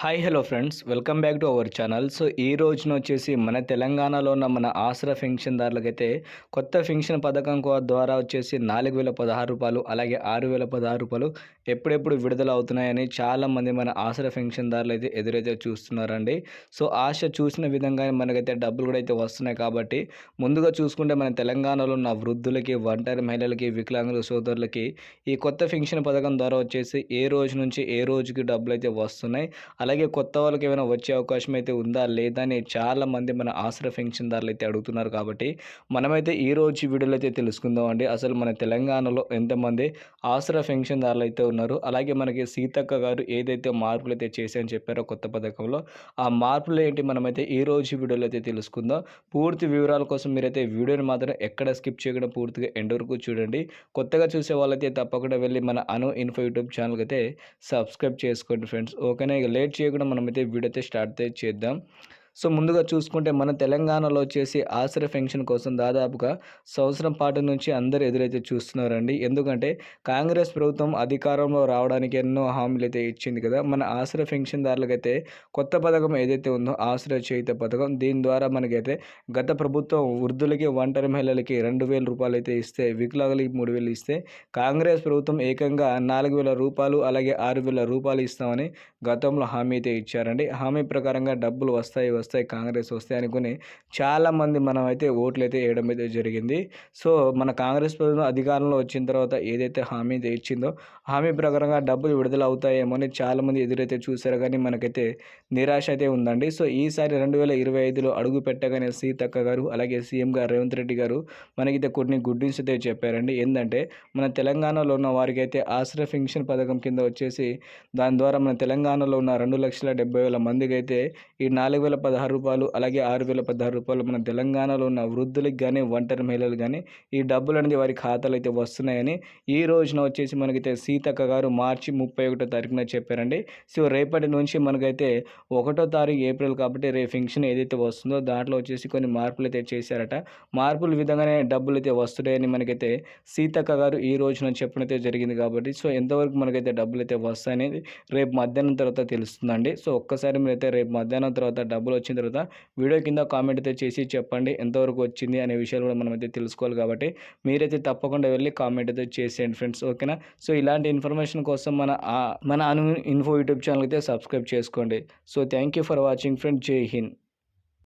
Hi hello friends welcome back to our channel so ఈ రోజున వచ్చేసి మన తెలంగాణలో ఉన్న మన ఆసరా పెన్షన్దారులకైతే కొత్త పెన్షన్ పథకం ద్వారా వచ్చేసి నాలుగు వేల పదహారు రూపాయలు అలాగే ఆరు వేల పదహారు రూపాయలు ఎప్పుడెప్పుడు విడుదల అవుతున్నాయని చాలామంది మన ఆసరా పెన్షన్దారులు అయితే ఎదురైతే చూస్తున్నారండి. సో ఆశ చూసిన విధంగానే మనకైతే డబ్బులు కూడా అయితే వస్తున్నాయి కాబట్టి ముందుగా చూసుకుంటే మన తెలంగాణలో ఉన్న వృద్ధులకి ఒంటరి మహిళలకి వికలాంగుల సోదరులకి ఈ కొత్త పెన్షన్ పథకం ద్వారా వచ్చేసి ఏ రోజు నుంచి ఏ రోజుకి డబ్బులు అయితే వస్తున్నాయి అలాగే కొత్త వాళ్ళకి ఏమైనా వచ్చే అవకాశం అయితే ఉందా? లేదా? అని చాలామంది మన ఆశ్ర పెన్షన్దారులు అయితే అడుగుతున్నారు కాబట్టి మనమైతే ఈ రోజు వీడియోలో అయితే తెలుసుకుందాం అండి. అసలు మన తెలంగాణలో ఎంతమంది ఆశ్ర పెన్షన్దారులు అయితే ఉన్నారు? అలాగే మనకి సీతక్క గారు ఏదైతే మార్పులు అయితే చేశాయని చెప్పారో కొత్త పథకంలో ఆ మార్పులు ఏంటి మనమైతే ఈ రోజు వీడియోలో అయితే తెలుసుకుందాం. పూర్తి వివరాల కోసం మీరైతే వీడియోని మాత్రం ఎక్కడ స్కిప్ చేయకుండా పూర్తిగా ఎండ్ వరకు చూడండి. కొత్తగా చూసే వాళ్ళైతే తప్పకుండా వెళ్ళి మన అను ఇన్ఫో యూట్యూబ్ ఛానల్కి అయితే సబ్స్క్రైబ్ చేసుకోండి ఫ్రెండ్స్. ఓకేనా? ఇక లేట్ చేయకుండా మనమైతే వీడియో అయితే స్టార్ట్ అయితే చేద్దాం. సో ముందుగా చూసుకుంటే మన తెలంగాణలో వచ్చేసి ఆశ్రయ పెన్షన్ కోసం దాదాపుగా సంవత్సరం పాటు నుంచి అందరు ఎదురైతే చూస్తున్నారండి. ఎందుకంటే కాంగ్రెస్ ప్రభుత్వం అధికారంలో రావడానికి ఎన్నో హామీలు అయితే ఇచ్చింది కదా. మన ఆశ్రయ పెన్షన్దారులకైతే కొత్త పథకం ఏదైతే ఉందో ఆసర చేయుత పథకం దీని ద్వారా మనకైతే గత ప్రభుత్వం వృద్ధులకి ఒంటరి మహిళలకి రెండు వేల రూపాయలు అయితే ఇస్తే వికలాంగులకి మూడు వేలు ఇస్తే కాంగ్రెస్ ప్రభుత్వం ఏకంగా నాలుగు వేల రూపాయలు అలాగే ఆరు వేల రూపాయలు ఇస్తామని గతంలో హామీ అయితే ఇచ్చారండి. హామీ ప్రకారంగా డబ్బులు వస్తాయి వస్తాయి కాంగ్రెస్ వస్తాయి అనుకుని చాలామంది మనం అయితే ఓట్లు అయితే వేయడం అయితే జరిగింది. సో మన కాంగ్రెస్ ప్రభుత్వం అధికారంలో వచ్చిన తర్వాత ఏదైతే హామీ ఇచ్చిందో హామీ ప్రకారంగా డబ్బులు విడుదల అవుతాయేమో అని చాలామంది ఎదురైతే చూసారు కానీ మనకైతే నిరాశ అయితే ఉందండి. సో ఈసారి రెండు వేల ఇరవై ఐదులో అడుగు పెట్టగానే సీతక్క గారు అలాగే సీఎం గారు రేవంత్ రెడ్డి గారు మనకైతే కొన్ని గుడ్ న్యూస్ అయితే చెప్పారండి. ఏంటంటే మన తెలంగాణలో ఉన్న వారికి అయితే ఆశ్రయ పెన్షన్ పథకం కింద వచ్చేసి దాని ద్వారా మన తెలంగాణలో ఉన్న రెండు లక్షల డెబ్బై వేల మందికి అయితే ఈ నాలుగు వేల పదహారు రూపాయలు అలాగే ఆరు వేల పదహారు రూపాయలు మన తెలంగాణలో ఉన్న వృద్ధులకు కానీ ఒంటరి మహిళలు కానీ ఈ డబ్బులు అనేది వారి ఖాతాలో అయితే వస్తున్నాయని ఈ రోజున వచ్చేసి మనకైతే సీతక్క గారు మార్చి ముప్పై ఒకటో తారీఖున చెప్పారండి. సో రేపటి నుంచి మనకైతే ఒకటో తారీఖు ఏప్రిల్ కాబట్టి రేపు ఫంక్షన్ ఏదైతే వస్తుందో దాంట్లో వచ్చేసి కొన్ని మార్పులు అయితే చేశారట. మార్పుల విధంగానే డబ్బులు అయితే వస్తున్నాయని మనకైతే సీతక్క గారు ఈ రోజున చెప్పడం అయితే జరిగింది కాబట్టి సో ఎంతవరకు మనకైతే డబ్బులు అయితే వస్తాయనేది రేపు మధ్యాహ్నం తర్వాత తెలుస్తుందండి. సో ఒక్కసారి మీరైతే రేపు మధ్యాహ్నం తర్వాత డబ్బులు వచ్చిన తర్వాత వీడియో కింద కామెంట్ అయితే చేసి చెప్పండి ఎంతవరకు వచ్చింది అనే విషయాలు కూడా మనం అయితే తెలుసుకోవాలి కాబట్టి మీరైతే తప్పకుండా వెళ్ళి కామెంట్ అయితే చేసేయండి ఫ్రెండ్స్ ఓకేనా సో ఇలాంటి ఇన్ఫర్మేషన్ కోసం మన మన అను ఇన్ఫో యూట్యూబ్ ఛానల్ అయితే సబ్స్క్రైబ్ చేసుకోండి. So thank you for watching friend Jai Hind